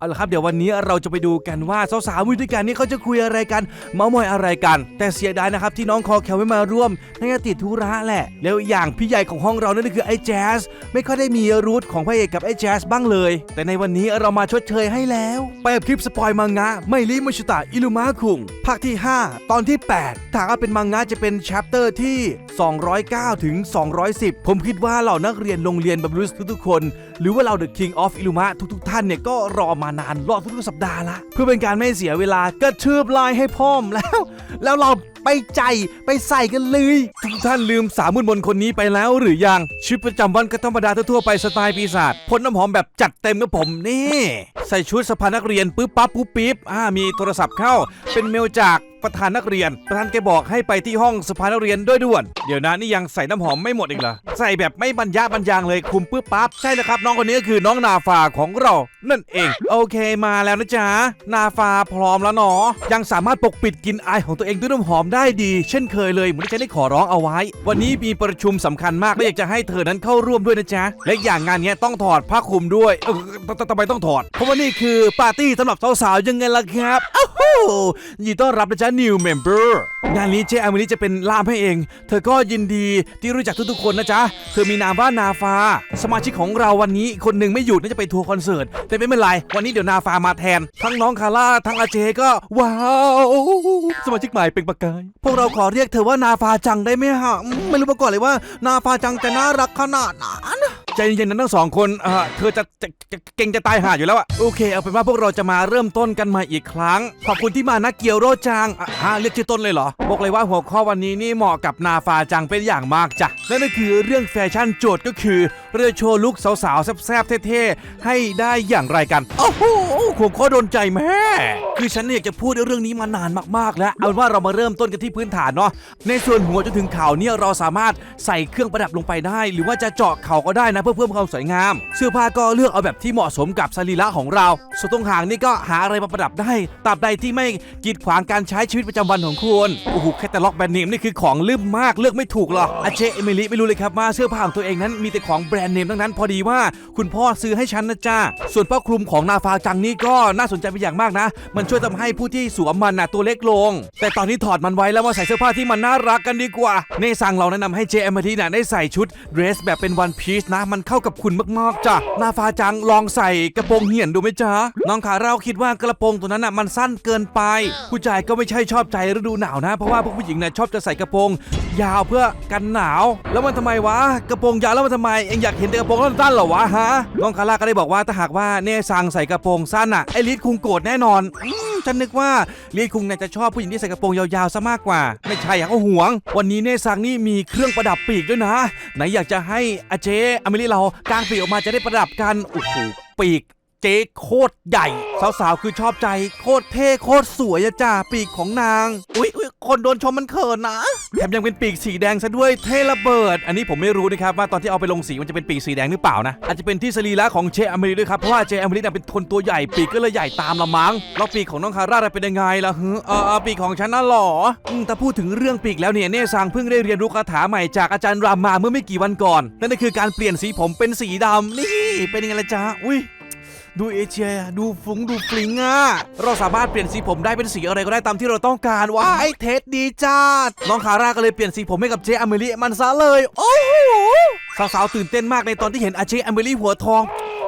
เอาละครับเดี๋ยววันนี้เราจะไปดูกันว่าสาวๆมือด้วยกันนี่เขาจะคุยอะไรกันเมามอยอะไรกัน แต่เสียดายนะครับที่น้องคอแคลไม่มาร่วมน่าจะติดธุระแหละ แล้วอย่างพี่ใหญ่ของห้องเรานั่นก็คือไอ้แจ๊สไม่ค่อยได้มีรูทของพระเอกกับไอ้แจ๊สบ้างเลย แต่ในวันนี้เรามาชดเชยให้แล้ว ไปกับคลิปสปอยมังงะไม่ริมุชิตะอิลุมะคุงภาคที่ 5 ตอนที่ 8 ถ้าว่าเป็นมังงะจะเป็นแชปเตอร์ที่ 209ถึง210 ผมคิดว่าเหล่านักเรียนโรงเรียนบับลูสทุกๆคน หรือว่าเรา The King of Illuma ทุกๆ ท่านเนี่ยก็รอมานานรอทุกๆสัปดาห์ละเพื่อเป็นการไม่เสียเวลากระชืบลน์ให้พ่อมแล้ว แล้วเรา ไปใจไปใส่กันเลย ทุกท่านลืมสามมุนมนคนนี้ไปแล้วหรือยัง ชีวิตประจำวันก็ธรรมดาทั่วๆไปสไตล์ปีศาจพ่นน้ำหอมแบบจัดเต็มกับผมนี่ ใส่ชุดสภานักเรียนปุ๊บปั๊บปุ๊บปิ๊บอ่ามีโทรศัพท์เข้า เป็นเมลจากประธานนักเรียน ประธานแกบอกให้ไปที่ห้องสภานักเรียนด้วยด่วน เดี๋ยวนะนี่ยังใส่น้ำหอมไม่หมดอีกเหรอ ใส่แบบไม่บรรยะบรรยางเลยคุมปุ๊บปั๊บ ใช่แล้วครับ น้องคนนี้ก็คือน้องนาฟาของเรา นั่นเอง โอเคมาแล้วนะจ๊ะ นาฟาพร้อมแล้วเนาะยังสามารถปกปิดกลินอายของตัวเองด้วยน้ำหอมได้ได้ดีเช่นเคยเลยเหมือนที่ฉันได้ขอร้องเอาไว้ วันนี้มีประชุมสำคัญมากและอยากจะให้เธอนั้นเข้าร่วมด้วยนะจ๊ะ และอย่างงานนี้ต้องถอดผ้าคลุมด้วยเออทำไมต้องถอด เพราะว่านี่คือปาร์ตี้สำหรับสาวๆยังไงล่ะครับอ้าวหูยินดีต้อนรับนะจ๊ะ new member งานนี้เจ๊อามิลิจะเป็นล่ามให้เอง เธอก็ยินดีที่รู้จักทุกๆคนนะจ๊ะ เธอมีนามว่านาฟา สมาชิกของเราวันนี้คนหนึ่งไม่หยุดน่าจะไปทัวร์คอนเสิร์ต แต่ไม่เป็นไร วันนี้เดี๋ยวนาฟามาแทน ทั้งน้องคาร่าทั้งอาเจก็ ว้าว สมาชิกใหม่เป็นประกายพวกเราขอเรียกเธอว่านาฟาจังได้ไหมฮะอืมไม่รู้มาก่อนเลยว่า นาฟาจังจะน่ารักขนาดนั้นใจเย็นๆนะทั้งสองคนเออเธอจะจะจะเก่งจะตายห่าอยู่แล้วอะโอเค เอาเป็นว่าพวกเราจะมาเริ่มต้นกันใหมาอีกครั้ง ขอบคุณที่มานะเกียวโรจังอะฮะเรียกชื่อต้นเลยเหรอ บอกเลยว่าหัวข้อวันนี้นี่เหมาะกับนาฟาจังเป็นอย่างมากจ้ะ นั่นก็คือเรื่องแฟชั่นโจทย์ก็คือเราจะโชว์ลุคสาวๆแซ่บๆเท่ๆให้ได้อย่างไรกัน โอ้โหหัวข้อโดนใจแม่ คือฉันเนี่ยอยากจะพูดเรื่องนี้มานานมากๆแล้ว เอาเป็นว่าเรามาเริ่มต้นกันที่พื้นฐานเนาะในส่วนหัวจนถึงเข่าเนี่ยเราสามารถใส่เครื่องประดับลงไปได้ หรือว่าจะเจาะเข่าก็ได้นะเพื่อเพิ่มความสวยงาม เสื้อผ้าก็เลือกเอาแบบที่เหมาะสมกับสรีระของเราส่วนตรงหางนี่ก็หาอะไรมาประดับได้ตราบใดที่ไม่กีดขวางการใช้ชีวิตประจำวันของคุณโอ้โหแค่ต่ล็อกแบรนด์เนมนี่คือของลืมมากเลือกไม่ถูกหรอกอาเจเอมิลี่ไม่รู้เลยครับว่าเสื้อผ้าของตัวเองนั้นมีแต่ของแบรนด์เนมทั้งนั้น พอดีว่าคุณพ่อซื้อให้ฉันนะจ้าส่วนผ้าคลุมของนาฟาจังนี่ก็น่าสนใจเป็นอย่างมากนะ มันช่วยทำให้ผู้ที่สวมมันน่ะตัวเล็กลง แต่ตอนนี้ถอดมันไว้แล้วมาใส่เสื้อผ้าที่มันน่ารักกันดีกว่าเนซังเราแนะนำให้เจเอมทีน่ะได้ใส่ชุดเดรสแบบเป็นวันพีชนะ มันเข้ากับคุณมากๆจ้ะนาฟาจังลองใส่กระโปรงเหี่ยนดูไหมจ๊ะน้องขาเราคิดว่ากระโปรงตัวนั้นน่ะมันสั้นเกินไป ผู้ชายก็ไม่ใช่ชอบใจฤดูหนาวนะ เพราะว่าพวกผู้หญิงน่ะชอบจะใส่กระโปรงยาวเพื่อกันหนาว แล้วมันทำไมวะกระโปรงยาวแล้วมันทำไมเอ็งอยากเห็นแต่กระโปรงสั้นๆเหรอวะฮะน้องคาร่าก็ได้บอกว่าถ้าหากว่าเน่ซังใส่กระโปรงสั้นอะไอริสคุงโกรธแน่นอนอืมฉันนึกว่าลีดคุงเนี่ยจะชอบผู้หญิงที่ใส่กระโปรงยาวๆซะมากกว่า ไม่ใช่อยากเอาห่วง วันนี้เน่ซังนี่มีเครื่องประดับปีกด้วยนะ ไหนอยากจะให้อาเจอเมริเรากางปีกออกมาจะได้ประดับกันโอ้โหปีกเจ๊โคตรใหญ่ สาวๆ คือชอบใจโคตรเท่โคตรสวยอะจ้าปีกของนาง อุ๊ย คนโดนชมมันเขินนะแถมยังเป็นปีกสีแดงซะด้วยเทระเบิด อันนี้ผมไม่รู้นะครับว่าตอนที่เอาไปลงสีมันจะเป็นปีกสีแดงหรือเปล่านะอาจจะเป็นที่สรีระของเชอเมริด้วยครับเพราะว่าเชอเมริน่ะเป็นคนตัวใหญ่ปีกก็เลยใหญ่ตามละมั้งแล้วปีกของน้องคาร่าเป็นยังไงล่ะเออปีกของฉันน่ะหรออืมแต่พูดถึงเรื่องปีกแล้วเนี่ยเน่ซังเพิ่งได้เรียนรู้คาถาใหม่จากอาจารย์รามาเมื่อไม่กี่วันก่อน นั่นก็คือการเปลี่ยนสีผมเป็นสีดำนี่เป็นยังไงล่ะจ๊ะอุ้ย ดูเอเชียดูฟุ้งดูฟลิงอะเราสามารถเปลี่ยนสีผมได้เป็นสีอะไรก็ได้ตามที่เราต้องการว้ายเทสดีจัดน้องคาร่าก็เลยเปลี่ยนสีผมให้กับเจอเมริมันซะเลย โอ้โหสาวๆตื่นเต้นมากในตอนที่เห็นอาเจอเมริหัวทอง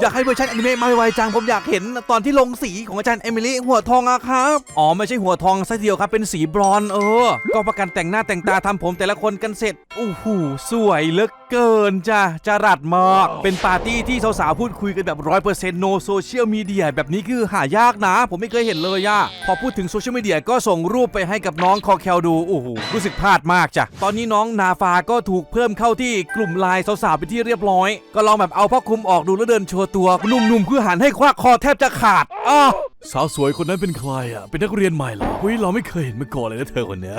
อยากให้เวอร์ชันอนิเมะมาไวๆจังผมอยากเห็นตอนที่ลงสีของอาจารย์เอมิลี่หัวทองอะครับ อ๋อไม่ใช่หัวทองซะเดียวครับเป็นสีบรอนซ์เออ ก็ประกันแต่งหน้าแต่งตาทำผมแต่ละคนกันเสร็จโอ้โหสวยเหลือเกินจ้ะจรัดมาก เป็นปาร์ตี้ที่สาวๆพูดคุยกันแบบร้อยเปอร์เซ็นต์โนโซเชียลมีเดียแบบนี้คือหายากนะ ผมไม่เคยเห็นเลยอะพอพูดถึงโซเชียลมีเดียก็ส่งรูปไปให้กับน้องคอแคลดูโอ้โหรู้สึกพลาดมากจ้ะตอนนี้น้องนาฟาก็ถูกเพิ่มเข้าที่กลุ่มไลน์สาวๆไปนที่เรียบร้อย ก็ลองแบบเอาผ้าคลุมออกดูแล้วเดินโชว์ตัวหนุ่มๆคือหันให้ควักคอแทบจะขาดอ้าวสาวสวยคนนั้นเป็นใครอะ เป็นนักเรียนใหม่เหรอเฮ้ยเราไม่เคยเห็นมาก่อนเลยนะเธอคนเนี้ย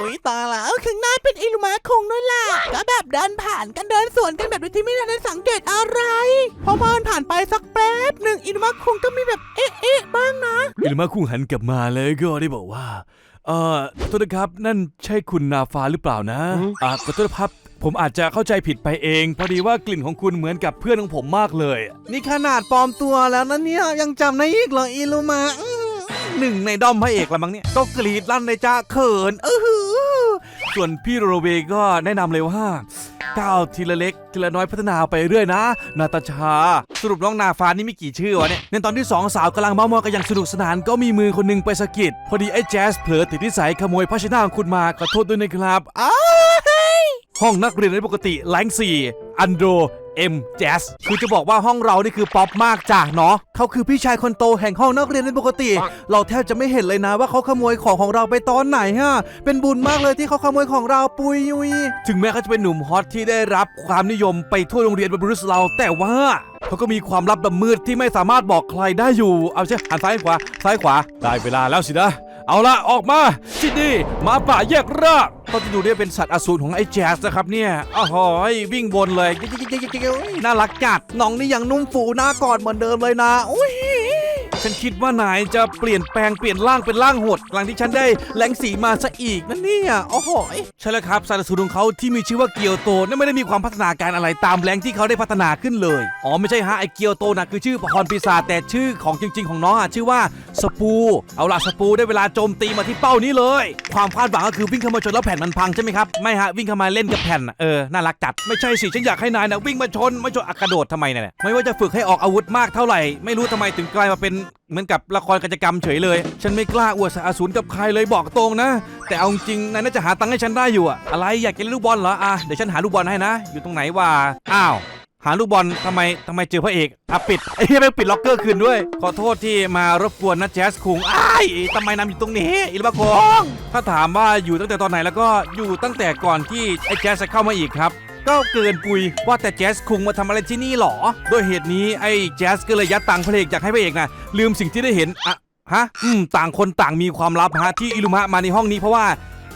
อุ้ยตายแล้วข้างหน้าเป็นอิลุมาคงด้วยล่ะก็แบบเดินผ่านกันเดินสวนกันแบบโดยที่ไม่ทันได้สังเกตอะไร พอพอนผ่านไปสักแป๊บหนึ่งอิลุมาคงก็มีแบบเอ๊ะเอ๊ะบ้างนะอิลมาคุงหันกลับมาแล้วก็ได้บอกว่าเอ่อขอโทษนะครับ นั่นใช่คุณนาฟาหรือเปล่านะ อ่าขอโทษครับ ผมอาจจะเข้าใจผิดไปเอง พอดีว่ากลิ่นของคุณเหมือนกับเพื่อนของผมมากเลย นี่ขนาดปลอมตัวแล้วนะเนี่ย ยังจำได้อีกเหรออิลูมาอื้อหนึ่งในด้อมพระเอกละมั้งเนี่ยก็กรีดลั่นเลยจ้าเขินเออหือส่วนพี่โรเวก็แนะนำเลยว่าก้าวทีละเล็กทีละน้อยพัฒนาไปเรื่อยนะ นาตาชา สรุปน้องนาฟ้านี่มีกี่ชื่อวะเนี่ยในตอนที่สองสาวกำลังเมามอยกันอย่างสนุกสนานก็มีมือคนหนึงไปสะกิดพอดีไอ้แจ๊สเผลอติดนิสัยขโมยภาชนะของคุณมาขอโทษด้วยนะครับอ้าว ห้องนักเรียนในปกติแลงสี่อันโดเอ็มแจสคือจะบอกว่าห้องเรานี่คือป๊อปมากจ้ะเนาะเขาคือพี่ชายคนโตแห่งห้องนักเรียนในปกติ เราแทบจะไม่เห็นเลยนะว่าเขาขโมยของของเราไปตอนไหนฮะ เป็นบุญมากเลยที่เขาขโมยของเราปุยยุย ถึงแม้เขาจะเป็นหนุ่มฮอตที่ได้รับความนิยมไปทั่วโรงเรียนบรุษเรา แต่ว่าเขาก็มีความลับดำมืดที่ไม่สามารถบอกใครได้อยู่ เอาใช่หันซ้ายขวาซ้ายขวา ได้เวลาแล้วสินะ เอาละออกมาที่นี่หมาป่าแยกรากเขาจะดูได้เป็นสัตว์อสูรของไอ้แจ๊สนะครับเนี่ยอ้หอยวิ่งวนเลยน่ารักจัดน้องนี่ยังนุ่มฟูหน้ากอดเหมือนเดิมเลยนะอุ้ย ฉันคิดว่านายจะเปลี่ยนแปลงเปลี่ยนร่างเป็นร่างโหดหลังที่ฉันได้แหลงสีมาซะอีกนั่นเนี่ยโอ้โหใช่แล้วครับสัตสูรของเขาที่มีชื่อว่าเกียวโตนั่นไม่ได้มีความพัฒนาการอะไรตามแรงที่เขาได้พัฒนาขึ้นเลยอ๋อไม่ใช่ฮะไอเกียวโตนะคือชื่อพรปีศาจแต่ชื่อของจริง ๆ ของน้องอะชื่อว่าสปู เอาล่ะสปูได้เวลาโจมตีมาที่เป้านี้เลย ความคาดหวังก็คือวิ่งเข้ามาชนแล้วแผ่นมันพังใช่ไหมครับไม่ฮะวิ่งเข้ามาเล่นกับแผ่นน่ะเออน่ารักจัดไม่ใช่สิฉันอยากให้นายนะวิ่งมาชนไม่ชนอะกระโดดทำไมเนี่ยไม่ว่าจะฝึกให้ออกอาวุธมากเท่าไหร่ ไม่รู้ทำไมถึงกลายมาเป็นเหมือนกับละครกิจกรรมเฉยเลย ฉันไม่กล้าอวดสาสูรกับใครเลยบอกตรงนะ แต่เอาจริงนายน่าจะหาตังค์ให้ฉันได้อยู่อะอะไรอยากกินลูกบอลเหรออะเดี๋ยวฉันหาลูกบอลให้นะ อยู่ตรงไหนวะอ้าวหาลูกบอลทำไมทำไมเจอพระเอกอะปิดไอ้เหี้ยไม่ปิดล็อกเกอร์คืนด้วย ขอโทษที่มารบกวนนะแจ๊สคุงอ้ายทำไมนำอยู่ตรงนี้อิลบาคงถ้าถามว่าอยู่ตั้งแต่ตอนไหนแล้วก็อยู่ตั้งแต่ก่อนที่ไอ้แจ๊สจะเข้ามาอีกครับ ก็เกินปุย ว่าแต่แจ๊สคุงมาทำอะไรที่นี่หรอด้วยเหตุนี้ไอ้แจ๊สก็เลยยัดตังค์พระเอกอยากให้พระเอกนะลืมสิ่งที่ได้เห็นอะฮะ อืม ต่างคนต่างมีความลับฮะที่อิลุมะมาในห้องนี้เพราะว่า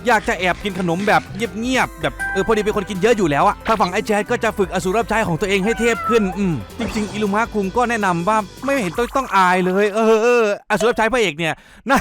อยากจะแอบกินขนมแบบเงียบๆแบบเออพอดีเป็นคนกินเยอะอยู่แล้วอะถ้าฝั่งไอ้แจ๊ดก็จะฝึกอสูรรับใช้ของตัวเองให้เทพขึ้นอืมจริงๆอิลุมะคุงก็แนะนำว่าไม่เห็นต้องต้องอายเลยเออเอออสูรรับใช้พระเอกเนี่ยน่า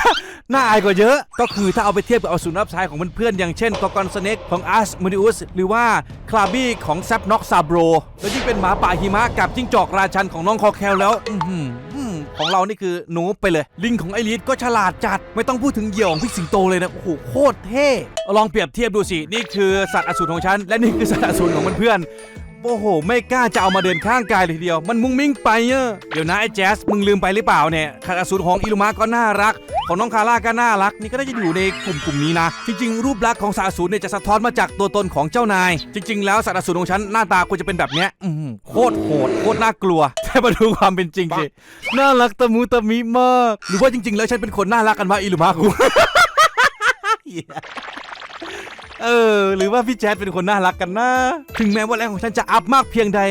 น่าอายกว่าเยอะ ก็คือถ้าเอาไปเทียบกับอสูรรับใช้ของเพื่อนๆอย่างเช่นกอกอนสเน็กของอาร์สมูดิอุสหรือว่าคลาบี้ของแซปน็อกซาโบรแล้วยิ่งเป็นหมาป่าหิมะกับจิ้งจอกราชันของน้องคอแคลแล้วอือหืออืม ของเรานี่คือหนูไปเลย ลิงของไอริสก็ฉลาดจัด ไม่ต้องพูดถึงเหยี่ยวของพี่สิงโตเลยนะ โอ้โหโคตรเท่ ลองเปรียบเทียบดูสิ นี่คือสัตว์อสูรของฉัน และนี่คือสัตว์อสูรของเพื่อน โอ้โห ไม่กล้าจะเอามาเดินข้างกายเลยทีเดียว มันมุ้งมิ้งไปเนอะเดี๋ยวนะไอ้แจ๊สมึงลืมไปหรือเปล่าเนี่ยสัตว์อสูรของอิลุมะก็น่ารัก ของน้องคาร่าก็น่ารัก นี่ก็น่าจะอยู่ในกลุ่มกลุ่มนี้นะ จริงๆ รูปลักษณ์ของสัตว์อสูรเนี่ยจะสะท้อนมาจากตัวตนของเจ้านาย จริง ๆ แล้วสัตว์อสูรของฉันหน้าตาควรจะเป็นแบบเนี้ยอื้อหือโคตรโหดโคตรน่ากลัวแต่มาดูความเป็นจริงสิน่ารักตะมูตะมิมาก หรือว่าจริง ๆ แล้วฉันเป็นคนน่ารักกันวะอิลุมะคุ เออ หรือว่าพี่แจ๊ดเป็นคนน่ารักกันนะ ถึงแม้ว่าแรงของฉันจะอัพมากเพียงใด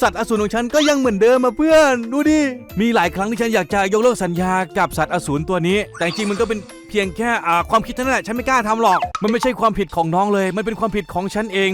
สัตว์อสูรของฉันก็ยังเหมือนเดิมมาเพื่อน ดูดิ มีหลายครั้งที่ฉันอยากจะยกเลิกสัญญากับสัตว์อสูรตัวนี้ แต่จริงมันก็เป็นเพียงแค่ความคิดเท่านั้นแหละฉันไม่กล้าทำหรอก มันไม่ใช่ความผิดของน้องเลย มันเป็นความผิดของฉันเอง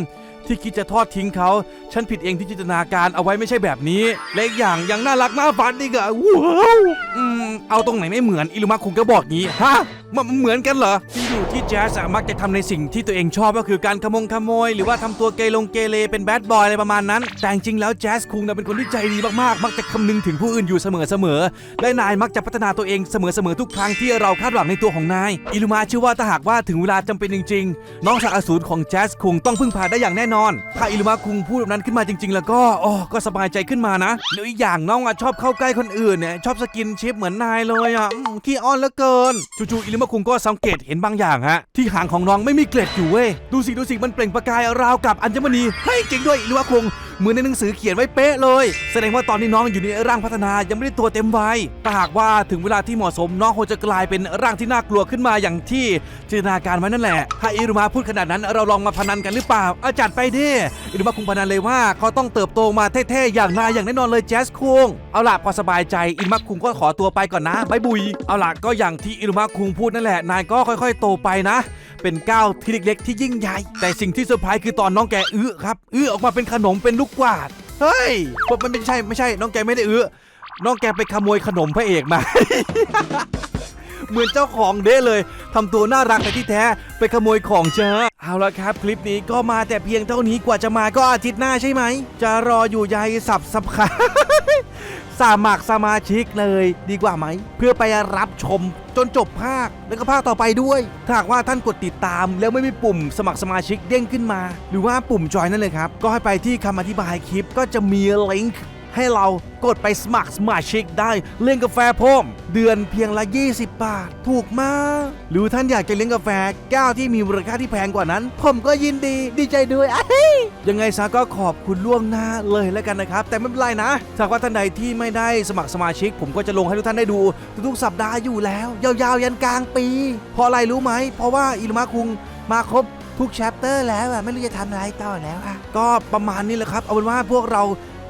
ที่คิดจะทอดทิ้งเขา ฉันผิดเองที่จินตนาการเอาไว้ไม่ใช่แบบนี้ และอีกอย่างยังน่ารักน่าฝันอีกอะว้าวอืมเอาตรงไหนไม่เหมือนอิลุมาคุงก็บอกงี้ฮะ มันเหมือนกันเหรอที่อยู่ที่แจ๊สอะมักจะทำในสิ่งที่ตัวเองชอบก็คือการขโมงขโมย หรือว่าทำตัวเกลงเกเรเป็นแบดบอยอะไรประมาณนั้น แต่จริงๆแล้วแจ๊สคุงนะเป็นคนที่ใจดีมากๆ มักจะคำนึงถึงผู้อื่นอยู่เสมอๆ และนายมักจะพัฒนาตัวเองเสมอๆทุกครั้งที่เราคาดหวังในตัวของนาย อิลุมาเชื่อว่าถ้าหากว่าถึงเวลาจำเป็นจริงๆ น้องสัตว์อสูรของแจ๊สคุงต้องพึ่งพาได้อย่างแน่นอน ถ้าอิลุมาคุงพูดแบบนั้นขึ้นมาจริง ๆ แล้วก็อ๋อก็สบายใจขึ้นมานะแล้วอีกอย่างน้องอะชอบเข้าใกล้คนอื่นเนี่ยชอบสกินชิปเหมือนนายเลยอะอืมขี้อ้อนเหลือเกินจู่ๆอิลุมาคุงก็สังเกตเห็นบางอย่างฮะ ที่หางของน้องไม่มีเกล็ดอยู่เว้ย ดูสิดูสิมันเปล่งประกายราวกับอัญมณี เฮ้ยจริงด้วยอิลุมาคุงเหมือนในหนังสือเขียนไว้เป๊ะเลย แสดงว่าตอนนี้น้องอยู่ในร่างพัฒนายังไม่ได้ตัวเต็มวัยถ้าหากว่าถึงเวลาที่เหมาะสมน้องคงจะกลายเป็นร่างที่น่ากลัวขึ้นมาอย่างที่จินตนาการไว้นั่นแหละ ถ้าอิรุมาพูดขนาดนั้นเราลองมาพนันกันหรือเปล่าอาจัดไปดิอิรุมาคงพนันเลยว่าเขาต้องเติบโตมาเท่ๆอย่างนายอย่างแน่นอนเลยแจ๊สคุงเอาล่ะพอสบายใจอิรุมาคุงก็ขอตัวไปก่อนนะบายบุย เอาล่ะก็อย่างที่อิรุมาคุงพูดนั่นแหละนายก็ค่อย ๆ โตไปนะ เป็นก้าวที่เล็กๆที่ยิ่งใหญ่ แต่สิ่งที่เซอร์ไพรส์คือตอนน้องแกอื้อครับอื้อออกมาเป็นขนมเป็นลูกกวาดเฮ้ยมันไม่ใช่ไม่ใช่ น้องแกไม่ได้อื้อน้องแกไปขโมยขนมพระเอกมา เหมือนเจ้าของเด้เลยทำตัวน่ารักแต่ที่แท้ไปขโมยของเจอเอาละครับ คลิปนี้ก็มาแต่เพียงเท่านี้กว่าจะมาก็อาทิตย์หน้าใช่ไหม จะรออยู่ใยสับสับขาสมัครสมาชิกเลยดีกว่าไหม เพื่อไปรับชม จนจบภาค แล้วก็ภาคต่อไปด้วย ถ้าหากว่าท่านกดติดตาม แล้วไม่มีปุ่มสมัครสมาชิกเด้งขึ้นมา หรือว่าปุ่มจอยนั่นเลยครับ ก็ให้ไปที่คำอธิบายคลิปก็จะมีลิงก์ ให้เรากดไปสมัครสมาชิกได้เล่นกาแฟพรมเดือนเพียงละ 20 บาท ถูกมาก หรือท่านอยากจะเลี้ยงกาแฟแก้วที่มีมูลค่าที่แพงกว่านั้น ผมก็ยินดีดีใจด้วยอะเฮ้ยยังไงซะก็ขอบคุณล่วงหน้าเลยแล้วกันนะครับ แต่ไม่เป็นไรนะถ้าว่าท่านใดที่ไม่ได้สมัครสมาชิก ผมก็จะลงให้ทุกท่านได้ดู ทุกๆสัปดาห์อยู่แล้ว ยาวๆ ยันกลางปี เพราะอะไรรู้ไหม เพราะว่าอิลมะคุงมาครบทุกแชปเตอร์แล้วอะไม่รู้จะทำอะไรต่อแล้วอะก็ประมาณนี้แหละครับ เอาเป็นว่าพวกเรา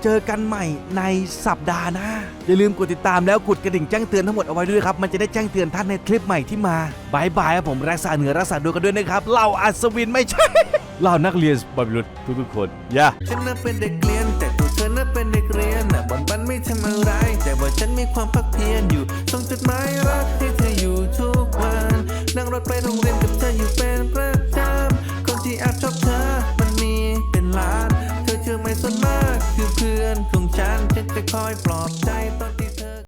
เจอกันใหม่ในสัปดาห์หน้า อย่าลืมกดติดตามแล้วกดกระดิ่งแจ้งเตือนทั้งหมดเอาไว้ด้วยครับ มันจะได้แจ้งเตือนท่านในคลิปใหม่ที่มาบายบายครับผมรักษาเหนือรักษาดวงกันด้วยนะครับเหล่าอัศวินไม่ใช่เหล่านักเรียนบาบิลุนทุกๆคนย่าฉันน่ะเป็นเด็กเรียนแต่ตัวเธอน่ะเป็นเด็กเรียนน่ะบอนบันไม่ทำอะไร แต่ว่าฉันมีความพักเพียรอยู่ส่งจดหมายรักให้เธออยู่ทุกวันนั่งรถไปโรงเรียนกับเธออยู่เป็นประจำคนที่แอบชอบเธอมันมีเป็นล้านเธอเชื่อไหมส่วนมาก คือเพื่อนของฉันฉันจะคอยปลอบใจตอนที่